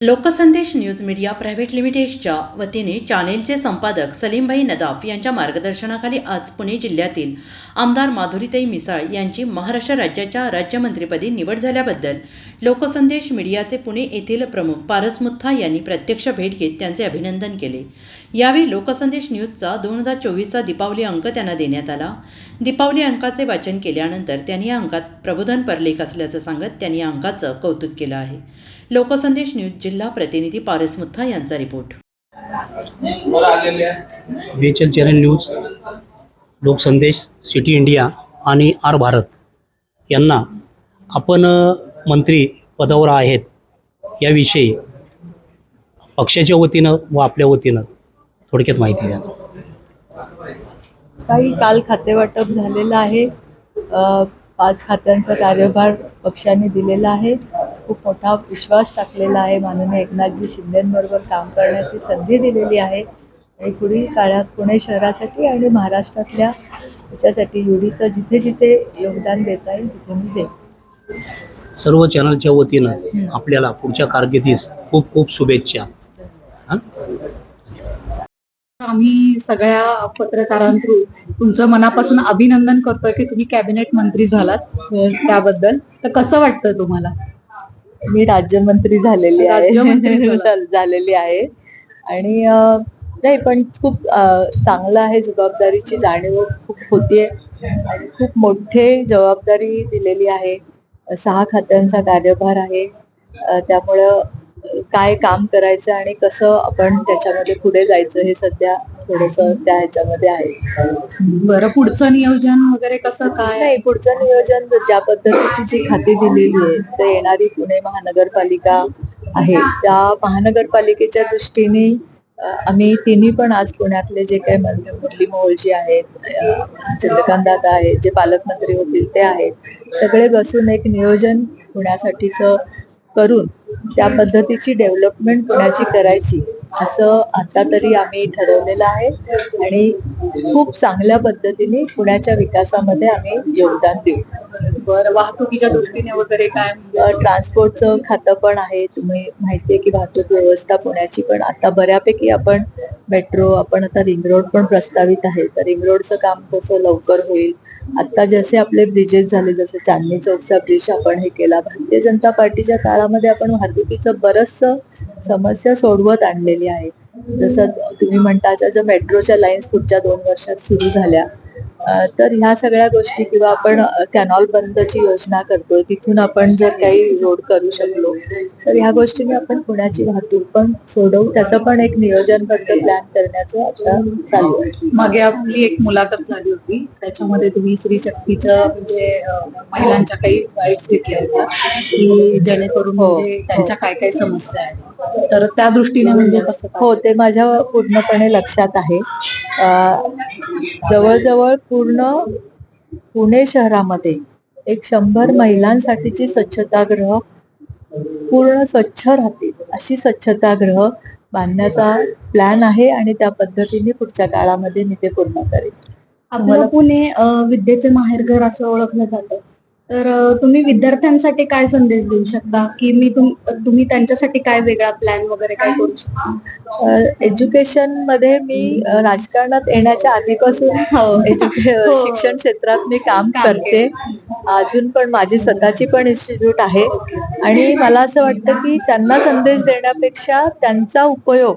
Loksandesh news media private लिमिटेडच्या वतीने चॅनेलचे संपादक सलीमभाई नदाफ यांच्या मार्गदर्शनाखाली आज पुणे जिल्ह्यातील आमदार माधुरीताई मिसाळ यांची महाराष्ट्र राज्याच्या राज्यमंत्रीपदी निवड झाल्याबद्दल लोकसंदेश मीडियाचे पुणे येथील प्रमुख पारस मुथा यांनी प्रत्यक्ष भेट घेत त्यांचे अभिनंदन केले. यावेळी लोकसंदेश न्यूजचा दोन हजार चोवीसचा दीपावली अंक त्यांना देण्यात आला. दीपावली अंकाचे वाचन केल्यानंतर त्यांनी या अंकात प्रबोधन परलेख असल्याचं सांगत त्यांनी या अंकाचं कौतुक केलं आहे. लोकसंदेश न्यूज जिल्हा प्रतिनिधी पारस मुथा यांचा report. B H L channel news Loksandesh city India आणि आर भारत यांना आपण मंत्री पदावर आहेत याविषयी पक्षाच्या वतीनं व आपल्या वतीनं थोडक्यात माहिती द्या. काही काल खातेवाटप झालेलं आहे. पाच खात्यांचा कार्यभार पक्षाने दिलेला आहे. खूप मोठा विश्वास टाकलेला आहे. माननीय एकनाथजी शिंदेंबरोबर काम करण्याची संधी दिलेली आहे. आणि पुढील काळात पुणे शहरासाठी आणि महाराष्ट्रातल्या त्याच्यासाठी युडीचं जिथे जिथे योगदान देता येईल तिथे मी देईन. सर्व चॅनलच्या वतीनं आपल्याला पुढच्या कारकिर्दीस खूप खूप शुभेच्छा. हां? आम्ही सगळ्या पत्रकारांथ्रू तुमचं मनापासून अभिनंदन करतोय की तुम्ही कॅबिनेट मंत्री झालात त्याबद्दल. तर कसं वाटतं तुम्हाला? मी राज्यमंत्री झालेली आहे. झालेली आहे. आणि नाही पण खूप चांगलं आहे. जबाबदारीची जाणीव खूप होतीये. आणि खूप मोठे जबाबदारी दिलेली आहे. सहा खात्यांचा कार्यभार आहे. त्यामुळं काय काम करायचं आणि कसं आपण त्याच्यामध्ये पुढे जायचं हे सध्या थोडस त्या ह्याच्यामध्ये आहे. बरं पुढचं नियोजन वगैरे कसं काय? नाही पुढचं नियोजन ज्या पद्धतीची जी खाती दिलेली आहे तर येणारी पुणे महानगरपालिका आहे. त्या महानगरपालिकेच्या दृष्टीने आम्ही तिन्ही पण आज पुण्यातले जे काही मंत्री मुरली मोहोळजी आहेत चंद्रकांत दादा आहेत जे पालकमंत्री होतील ते आहेत सगळे बसून एक नियोजन पुण्यासाठीच करून त्या पद्धतीची डेव्हलपमेंट पुण्याची करायची. असं आता तरी आम्ही ठरवलेलं आहे आणि खूप चांगल्या पद्धतीने पुण्याच्या विकासामध्ये आम्ही योगदान देऊ. बरं वाहतुकीच्या दृष्टीने वगैरे काय अ, ट्रान्सपोर्टचं खातं पण आहे. तुम्ही माहितीये की वाहतूक व्यवस्था पुण्याची पण आता बऱ्यापैकी आपण मेट्रो आपण आता रिंग रोड पण प्रस्तावित आहे. तर रिंग रोडचं काम कसं लवकर होईल? आता जसे आपले ब्रिजेस झाले जसे चांदणी चौकचा ब्रिज आपण हे केला भारतीय जनता पार्टीच्या काळामध्ये आपण वाहतुकीचं बरंचसं समस्या सोडवत आणलेली आहे. जसं तुम्ही म्हणता जर मेट्रोच्या लाईन्स पुढच्या दोन वर्षात सुरू झाल्या तर ह्या सगळ्या गोष्टी किंवा आपण कॅनॉल बंदची योजना करतोय तिथून आपण जर काही रोड करू शकलो तर ह्या गोष्टीने आपण पुण्याची वाहतूक पण सोडवू. त्याचं पण एक नियोजनबद्ध प्लॅन करण्याचं आता चालू आहे. मागे आपली एक मुलाखत झाली होती. त्याच्यामध्ये तुम्ही स्त्री शक्तीचं म्हणजे महिलांच्या काही राईट्स घेतल्या होत्या. की जेणेकरून हो, म्हणजे. त्यांच्या काय काय समस्या आहेत. तर त्या दृष्टीने म्हणजे कसं? हो ते माझ्या पूर्णपणे लक्षात आहे. जवळजवळ पूर्ण पुणे शहरामध्ये एक शंभर महिलांसाठीची स्वच्छतागृह पूर्ण स्वच्छ राहतील अशी स्वच्छतागृह बांधण्याचा प्लॅन आहे आणि त्या पद्धतीने पुढच्या काळामध्ये मी ते पूर्ण करेन. आपलं पुणे विद्येचे माहेरघर असं ओळखलं जातं. तर तुम्ही विद्यार्थ्यांसाठी काय संदेश देऊ शकता? की मी तुम तुम्ही त्यांच्यासाठी काय वेगळा प्लॅन वगैरे काय करू शकता? एज्युकेशनमध्ये मी राजकारणात येण्याच्या आधीपासून हो. हो. शिक्षण क्षेत्रात मी काम करते. अजून पण माझी स्वतःची पण इन्स्टिट्यूट आहे. आणि मला असं वाटतं की त्यांना संदेश देण्यापेक्षा त्यांचा उपयोग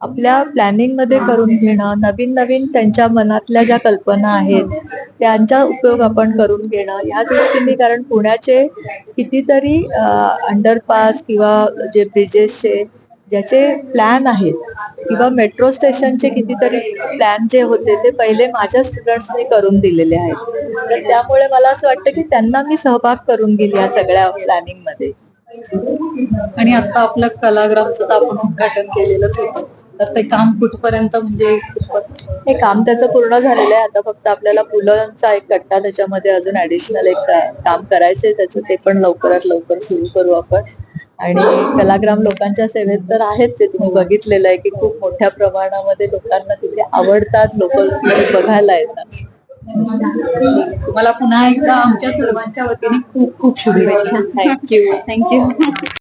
आपल्या प्लॅनिंगमध्ये करून घेणं नवीन नवीन त्यांच्या मनातल्या ज्या कल्पना आहेत त्यांचा उपयोग आपण करून घेणं या दृष्टीने कारण पुण्याचे कितीतरी अंडरपास किंवा जे ब्रिजेसचे ज्याचे प्लॅन आहेत किंवा मेट्रो स्टेशनचे कितीतरी प्लॅन जे होते ते पहिले माझ्या स्टुडंट्सनी करून दिलेले आहेत. तर त्यामुळे मला असं वाटतं की त्यांना मी सहभाग करून गेली या सगळ्या प्लॅनिंगमध्ये. आणि आता आपलं कलाग्रामचं तर आपण उद्घाटन केलेलंच होतं. तर ते काम कुठपर्यंत म्हणजे हे काम त्याचं पूर्ण झालेलं आहे. आता फक्त आपल्याला पुलांचा एक कट्टा त्याच्यामध्ये अजून ऍडिशनल एक काम करायचंय त्याचं ते पण लवकरात लवकर सुरू करू आपण. आणि कलाग्राम लोकांच्या सेवेत तर आहेच आहे तुम्ही बघितलेलं आहे की खूप मोठ्या प्रमाणामध्ये लोकांना तिथे आवडतात. लोक बघायला येतात. तुम्हाला पुन्हा एकदा आमच्या सर्वांच्या वतीने खूप खूप शुभेच्छा. Thank you thank you